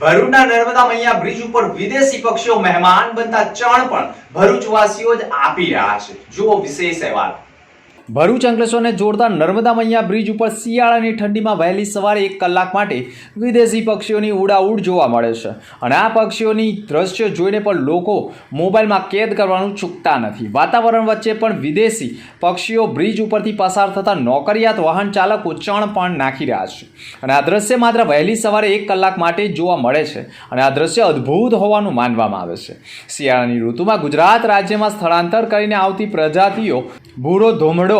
ભરૂચના નર્મદા મૈયા બ્રિજ ઉપર વિદેશી પક્ષીઓ મહેમાન બનતા ચણ પણ ભરૂચવાસીઓ જ આપી રહ્યા છે. જુઓ વિશેષ અહેવાલ. ભરૂચ અંકલેશ્વરને જોડતા નર્મદા મૈયા બ્રિજ ઉપર શિયાળાની ઠંડીમાં વહેલી સવારે એક કલાક માટે વિદેશી પક્ષીઓની ઉડાઉડ જોવા મળે છે. અને આ પક્ષીઓની દ્રશ્ય જોઈને પણ લોકો મોબાઈલમાં કેદ કરવાનું ચૂકતા નથી. વાતાવરણ વચ્ચે પણ વિદેશી પક્ષીઓ બ્રિજ ઉપરથી પસાર થતા નોકરિયાત વાહન ચાલકો ચણ પણ નાખી રહ્યા છે. અને આ દ્રશ્ય માત્ર વહેલી સવારે એક કલાક માટે જોવા મળે છે અને આ દ્રશ્ય અદ્ભુત હોવાનું માનવામાં આવે છે. શિયાળાની ઋતુમાં ગુજરાત રાજ્યમાં સ્થળાંતર કરીને આવતી પ્રજાતિઓ ભૂરો ધોમડો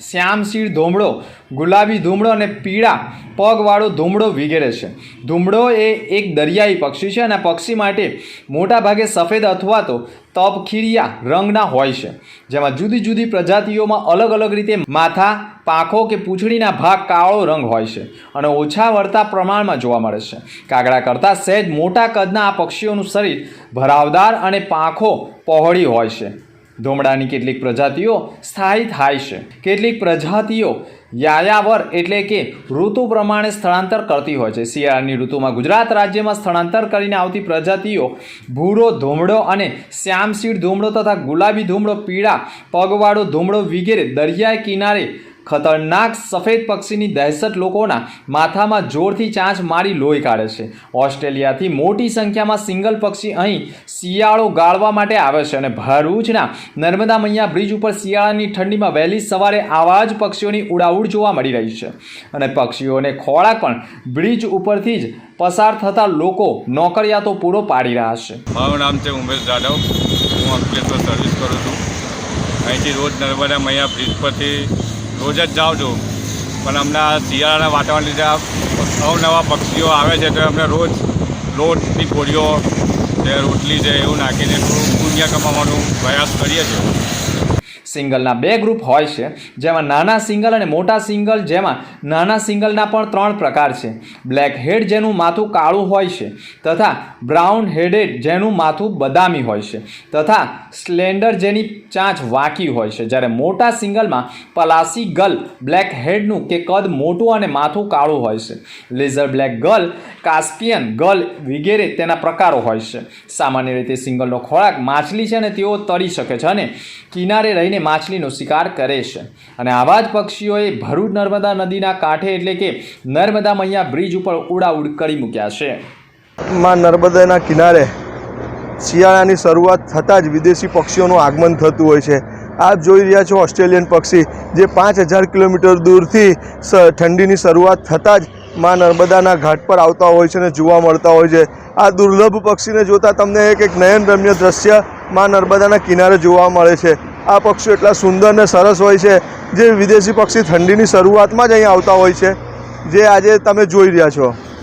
શ્યામશીર ધોમડો, ગુલાબી ધૂમડો અને પીળા પગવાળો ધૂમડો વગેરે છે. ધૂમડો એ એક દરિયાઈ પક્ષી છે અને પક્ષી માટે મોટાભાગે સફેદ અથવા તો તપખીરિયા રંગના હોય છે. જેમાં જુદી જુદી પ્રજાતિઓમાં અલગ અલગ રીતે માથા, પાંખો કે પૂંછડીના ભાગ કાળો રંગ હોય છે અને ઓછા વળતા પ્રમાણમાં જોવા મળે છે. કાગડા કરતાં સહેજ મોટા કદના આ પક્ષીઓનું શરીર ભરાવદાર અને પાંખો પહોળી હોય છે. ધોમડાની કેટલીક પ્રજાતિઓ સ્થાયી થાય છે. કેટલીક પ્રજાતિઓ યાયાવર એટલે કે ઋતુ પ્રમાણે સ્થળાંતર કરતી હોય છે. શિયાળાની ઋતુમાં ગુજરાત રાજ્યમાં સ્થળાંતર કરીને આવતી પ્રજાતિઓ ભૂરો ધૂમડો અને શ્યામશીડ ધૂમડો તથા ગુલાબી ધૂમડો, પીળા, પગવાળો ધૂમડો વગેરે દરિયાઈ કિનારે ખતરનાક સફેદ પક્ષીની દહેશત લોકોના માથામાં જોરથી ચાંચ મારી લોહી કાઢે છે. ઓસ્ટ્રેલિયાથી મોટી સંખ્યામાં સિંગલ પક્ષી અહીં શિયાળો ગાળવા માટે આવે છે અને ભરૂચના નર્મદા મૈયા બ્રિજ ઉપર શિયાળાની ઠંડીમાં વહેલી સવારે આવા જ પક્ષીઓની ઉડાઉડ જોવા મળી રહી છે. અને પક્ષીઓને ખોરાક પણ બ્રિજ ઉપરથી જ પસાર થતા લોકો નોકરિયાતો પૂરો પાડી રહ્યા છે. મારું નામ છે ઉમેશ જાદવ. હું સર્વિસ કરું છું. અહીંથી રોજ નર્મદા મૈયા બ્રિજ પરથી રોજ જ જાઉં છું. પણ આ શિયાળાના વાતાવરણ લીધે અવનવા પક્ષીઓ આવે છે તો અમને રોજ લોટની ગોળીઓ જે રોટલી છે, એવું નાખીને થોડું પુણ્ય કમાવાનું પ્રયાસ કરીએ છીએ. સિંગલના બે ગ્રુપ હોય છે, જેમાં નાના સિંગલ અને મોટા સિંગલ, જેમાં નાના સિંગલના પણ ત્રણ પ્રકાર છે. બ્લેક હેડ જેનું માથું કાળું હોય છે તથા બ્રાઉન હેડેડ જેનું માથું બદામી હોય છે તથા સ્લેન્ડર જેની ચાંચ વાંકી હોય છે. જ્યારે મોટા સિંગલમાં પલાસી ગલ બ્લેક હેડનું કે કદ મોટું અને માથું કાળું હોય છે. Lesser black gull Caspian gull વગેરે તેના પ્રકારો હોય છે. સામાન્ય રીતે સિંગલનો ખોરાક માછલી છે અને તેઓ તરી શકે છે અને કિનારે રહીને માછલીનો શિકાર કરે છે. અને આવા જ પક્ષીઓએ ભરૂચ નર્મદા નદીના કાંઠે એટલે કે નર્મદા મૈયા બ્રિજ ઉપર ઉડાઉડ કરી મૂક્યા છે. માં નર્મદાના કિનારે શિયાળાની શરૂઆત થતાં જ વિદેશી પક્ષીઓનું આગમન થતું હોય છે. આપ જોઈ રહ્યા છો ઓસ્ટ્રેલિયન પક્ષી, જે પાંચ હજાર કિલોમીટર દૂરથી ઠંડીની શરૂઆત થતાં જ માં નર્મદાના ઘાટ પર આવતા હોય છે અને જોવા મળતા હોય છે. આ દુર્લભ પક્ષીને જોતાં તમને એક એક નયનરમ્ય દ્રશ્યમાં નર્મદાના કિનારે જોવા મળે છે. આ પક્ષીઓ એટલા સુંદર અને સરસ હોય છે, જે વિદેશી પક્ષી ઠંડીની શરૂઆતમાં જ અહીં આવતા હોય છે. જે આજે તમે જોઈ રહ્યા છો.